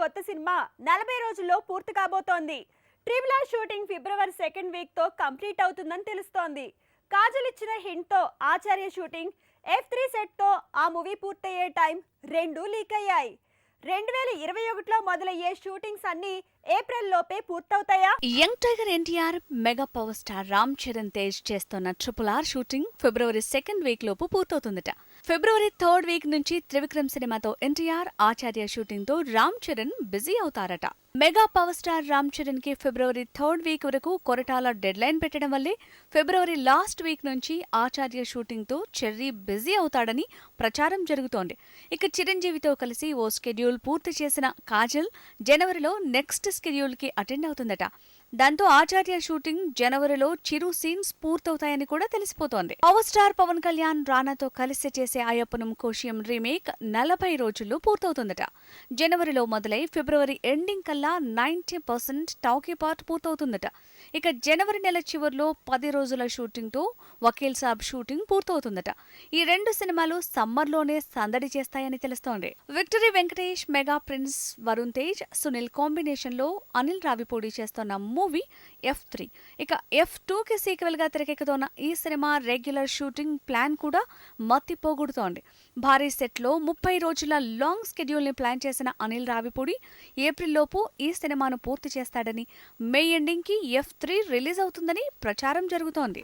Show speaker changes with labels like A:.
A: కొత్త సినిమా నలభై రోజుల్లో పూర్తి కాబోతోంది. Triple R shooting February second వీక్తో complete అవుతుందని తెలుస్తోంది. కాజల్ ఇచ్చిన హింట్తో ఆచార్య షూటింగ్ ఎఫ్ త్రీ సెట్తో ఆ మూవీ పూర్తయ్యే టైం రెండూ లీక్ అయ్యాయి. రెండు వేల ఇరవై ఒకటిలో మొదలయ్యే షూటింగ్స్ అన్ని ఏప్రిల్ లోపే పూర్తవుతాయా?
B: Young tiger NTR mega power star Ram Charan Tej చేస్తున్న triple R shooting February second week లోపు పూర్తవుతుందట. ఫిబ్రవరి థర్డ్ వీక్ నుంచి త్రివిక్రమ్ సినిమాతో ఎన్టీఆర్ ఆచార్య షూటింగ్తో రామ్ చరణ్ బిజీ అవుతారట. మెగా పవర్ స్టార్ రామ్ చరణ్కి ఫిబ్రవరి థర్డ్ వీక్ వరకు కొరటాల డెడ్ లైన్ పెట్టడం వల్లే ఫిబ్రవరి లాస్ట్ వీక్ నుంచి ఆచార్య షూటింగ్తో చెర్రీ బిజీ అవుతాడని ప్రచారం జరుగుతోంది. ఇక చిరంజీవితో కలిసి ఓ స్కెడ్యూల్ పూర్తి చేసిన కాజల్ జనవరిలో నెక్స్ట్ షెడ్యూల్కి అటెండ్ అవుతుందట. దాంతో ఆచార్య షూటింగ్ జనవరిలో చిరు సీన్స్ పూర్తవుతాయని కూడా తెలిసిపోతోంది. పవర్ స్టార్ పవన్ కళ్యాణ్ రానాతో కలిసి చేసే అయ్యప్పనం కోశియం రీమేక్ నలభై రోజుల్లో పూర్తవుతుందట. జనవరిలో మొదలై ఫిబ్రవరి ఎండింగ్ కల్లా నైన్టీ పర్సెంట్ టాకీ పార్ట్ పూర్తవుతుందట. ఇక జనవరి నెల చివరిలో పది రోజుల షూటింగ్తో వకీల్ సాబ్ షూటింగ్ పూర్తవుతుందట. ఈ రెండు సినిమాలు సమ్మర్లోనే సందడి చేస్తాయని తెలుస్తోంది. Victory Venkatesh mega prince Varun Tej Sunil కాంబినేషన్లో అనిల్ రావిపూడి చేస్తున్న మూవీ ఎఫ్ త్రీ ఇక ఎఫ్ టూ కి సీక్వెల్గా తెరకెక్కుతోన్న ఈ సినిమా రెగ్యులర్ షూటింగ్ ప్లాన్ కూడా మత్తిపోగొడుతోంది. భారీ సెట్లో ముప్పై రోజుల లాంగ్ స్కెడ్యూల్ని ప్లాన్ చేసిన అనిల్ రావిపూడి ఏప్రిల్ లోపు ఈ సినిమాను పూర్తి చేస్తాడని మే ఎండింగ్కి ఎఫ్ త్రీ రిలీజ్ అవుతుందని ప్రచారం జరుగుతోంది.